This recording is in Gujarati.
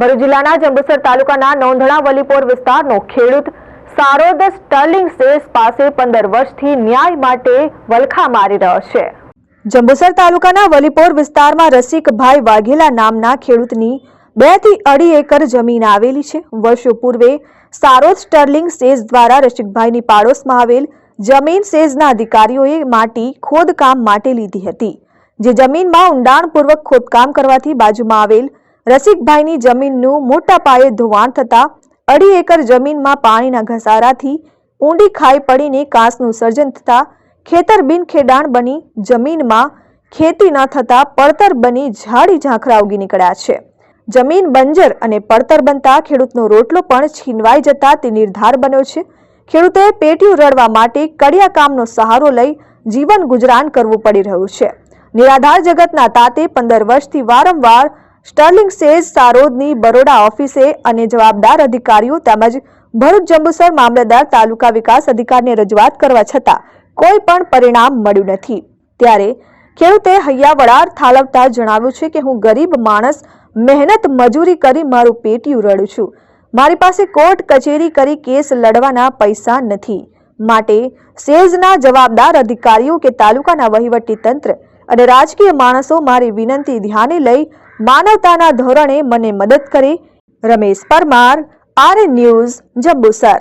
ભરૂચ જિલ્લાના જંબુસર તાલુકાના નોંધણા વલીપોર વિસ્તારનો ખેડૂત સારોદ સ્ટર્લિંગ સેસ પાસે પંદર વર્ષથી ન્યાય માટે વલખા મારી રહ્યો છે. જંબુસર તાલુકાના વલીપોર વિસ્તારમાં રસિકભાઈ વાઘેલા નામના ખેડૂતની બેથી અઢી એકર જમીન આવેલી છે. વર્ષો પૂર્વે સારોદ સ્ટર્લિંગ સેઝ દ્વારા રસિકભાઈની પાડોશમાં આવેલ જમીન સેઝના અધિકારીઓએ માટી ખોદકામ માટે લીધી હતી. જે જમીનમાં ઊંડાણપૂર્વક ખોદકામ કરવાથી બાજુમાં આવેલ રસિકભાઈની જમીનનું મોટા પાયે ધોવાણ થતા અઢી એકર જમીનમાં પાણીના ઘસારાથી ઊંડી ખાઈ પડીને કાંસનું સર્જન થતા ખેતર બિનખેડાણ બની જમીનમાં ખેતી ન થતા પડતર બની ઝાડી ઝાંખરા ઉગી નીકળ્યા છે. જમીન બંજર અને પડતર બનતા ખેડૂતનો રોટલો પણ છીનવાઈ જતા તે નિર્ધાર બન્યો છે. ખેડૂતોએ પેટીયું રડવા માટે કડિયા કામનો સહારો લઈ જીવન ગુજરાન કરવું પડી રહ્યું છે. નિરાધાર જગતના તાતે પંદર વર્ષથી વારંવાર સ્ટર્લિંગ સેઝ સારોદની બરોડા ઓફિસે અને જવાબદાર અધિકારીઓ તેમજ ભરૂચ જંબુસર મામલતદાર તાલુકા વિકાસ અધિકારીને રજૂઆત કરવા છતાં કોઈ પણ પરિણામ મળ્યું નથી. ત્યારે ખેડૂતે હૈયા વડાર ઠાલવતા જણાવ્યું છે કે, હું ગરીબ માણસ, મહેનત, મજૂરી કરી મારું પેટીયું રડું છું. મારી પાસે કોર્ટ કચેરી કરી કેસ લડવાના પૈસા નથી. માટે સેઝના જવાબદાર અધિકારીઓ કે તાલુકાના વહીવટી તંત્ર અને રાજકીય માણસો મારી વિનંતી ધ્યાને લઈ માનવતાના ધોરણે મને મદદ કરી. Ramesh Parmar R news Jambusar.